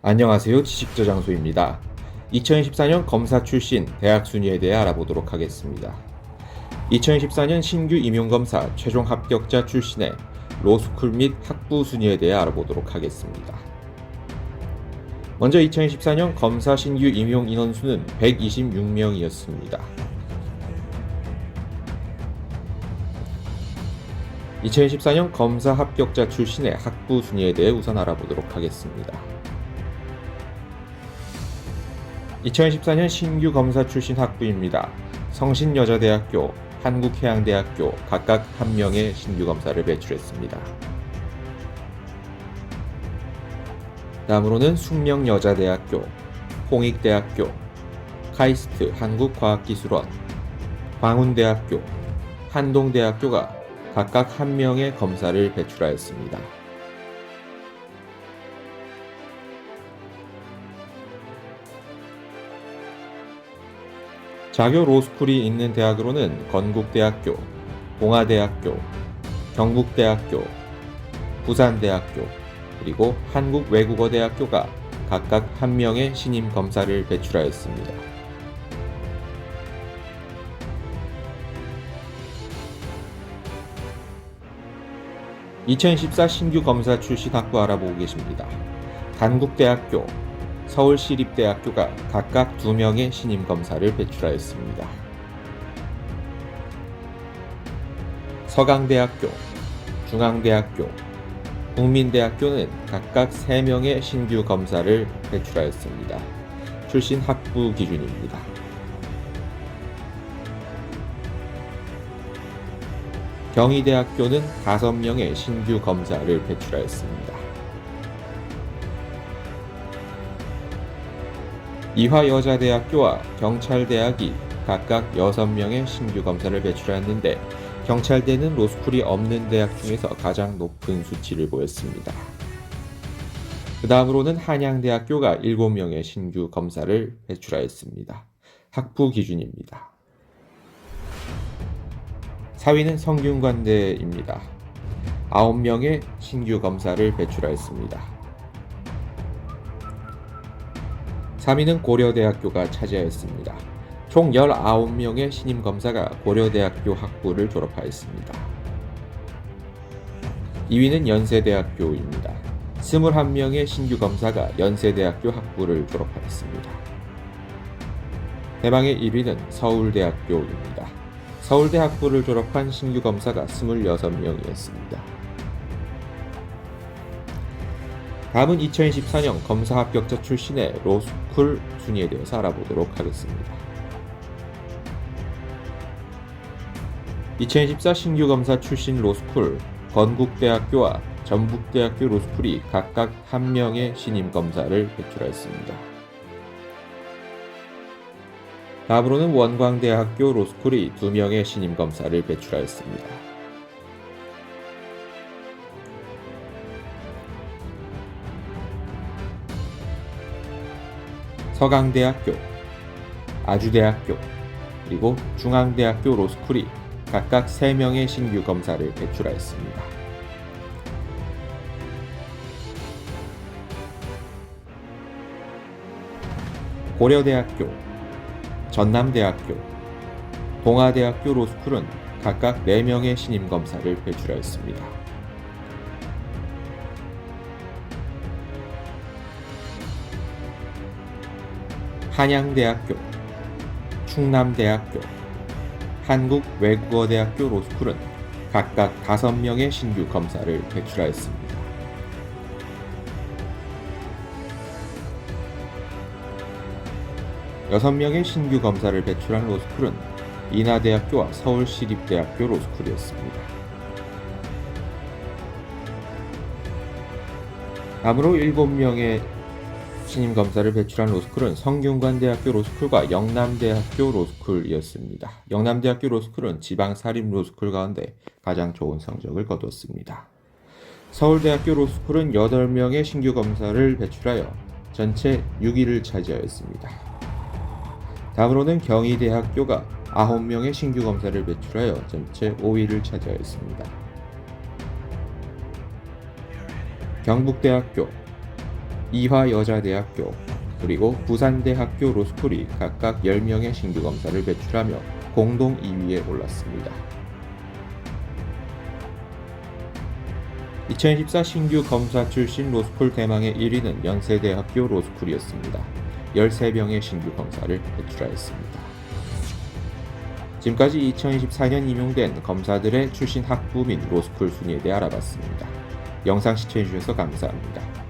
안녕하세요. 지식저 장소입니다. 2014년 검사 출신 대학 순위에 대해 알아보도록 하겠습니다. 2014년 신규 임용검사 최종 합격자 출신의 로스쿨 및 학부 순위에 대해 알아보도록 하겠습니다. 먼저 2014년 검사 신규 임용 인원수는 126명이었습니다. 2014년 검사 합격자 출신의 학부 순위에 대해 우선 알아보도록 하겠습니다. 2014년 신규 검사 출신 학부입니다. 성신여자대학교, 한국해양대학교 각각 한 명의 신규 검사를 배출했습니다. 다음으로는 숙명여자대학교, 홍익대학교, 카이스트 한국과학기술원, 광운대학교, 한동대학교가 각각 한 명의 검사를 배출하였습니다. 자교 로스쿨이 있는 대학으로는 건국대학교, 동아대학교, 경북대학교, 부산대학교, 그리고 한국외국어대학교가 각각 한 명의 신임 검사를 배출하였습니다. (2014) 신규 검사 출신 학부 알아보고 계십니다. 단국대학교, 서울시립대학교가 각각 두 명의 신임 검사를 배출하였습니다. 서강대학교, 중앙대학교, 국민대학교는 각각 3명의 신규 검사를 배출하였습니다. 출신 학부 기준입니다. 경희대학교는 5명의 신규 검사를 배출하였습니다. 이화여자대학교와 경찰대학이 각각 6명의 신규 검사를 배출하였는데 경찰대는 로스쿨이 없는 대학 중에서 가장 높은 수치를 보였습니다. 그 다음으로는 한양대학교가 7명의 신규 검사를 배출하였습니다. 학부 기준입니다. 4위는 성균관대입니다. 9명의 신규 검사를 배출하였습니다. 3위는 고려대학교가 차지하였습니다. 총 19명의 신임 검사가 고려대학교 학부를 졸업하였습니다. 2위는 연세대학교입니다. 21명의 신규 검사가 연세대학교 학부를 졸업하였습니다. 대망의 1위는 서울대학교입니다. 서울대 학부를 졸업한 신규 검사가 26명이었습니다. 다음은 2014년 검사 합격자 출신의 로스쿨 순위에 대해서 알아보도록 하겠습니다. 2014 신규 검사 출신 로스쿨 건국대학교와 전북대학교 로스쿨이 각각 한 명의 신임 검사를 배출하였습니다. 다음으로는 원광대학교 로스쿨이 두 명의 신임 검사를 배출하였습니다. 서강대학교, 아주대학교, 그리고 중앙대학교 로스쿨이 각각 3명의 신규 검사를 배출하였습니다. 고려대학교, 전남대학교, 동아대학교 로스쿨은 각각 4명의 신임 검사를 배출하였습니다. 한양대학교, 충남대학교, 한국외국어대학교 로스쿨은 각각 5명의 신규 검사를 배출하였습니다. 여섯 명의 신규 검사를 배출한 로스쿨은 인하대학교와 서울시립대학교 로스쿨이었습니다. 다음으로 7명의 신임 검사를 배출한 로스쿨은 성균관대학교 로스쿨과 영남대학교 로스쿨이었습니다. 영남대학교 로스쿨은 지방 사립 로스쿨 가운데 가장 좋은 성적을 거두었습니다. 서울대학교 로스쿨은 8명의 신규 검사를 배출하여 전체 6위를 차지하였습니다. 다음으로는 경희대학교가 9명의 신규 검사를 배출하여 전체 5위를 차지하였습니다. 경북대학교, 이화여자대학교, 그리고 부산대학교 로스쿨이 각각 10명의 신규 검사를 배출하며 공동 2위에 올랐습니다. 2014 신규 검사 출신 로스쿨 대망의 1위는 연세대학교 로스쿨이었습니다. 13명의 신규 검사를 배출하였습니다. 지금까지 2024년 임용된 검사들의 출신 학부 및 로스쿨 순위에 대해 알아봤습니다. 영상 시청해주셔서 감사합니다.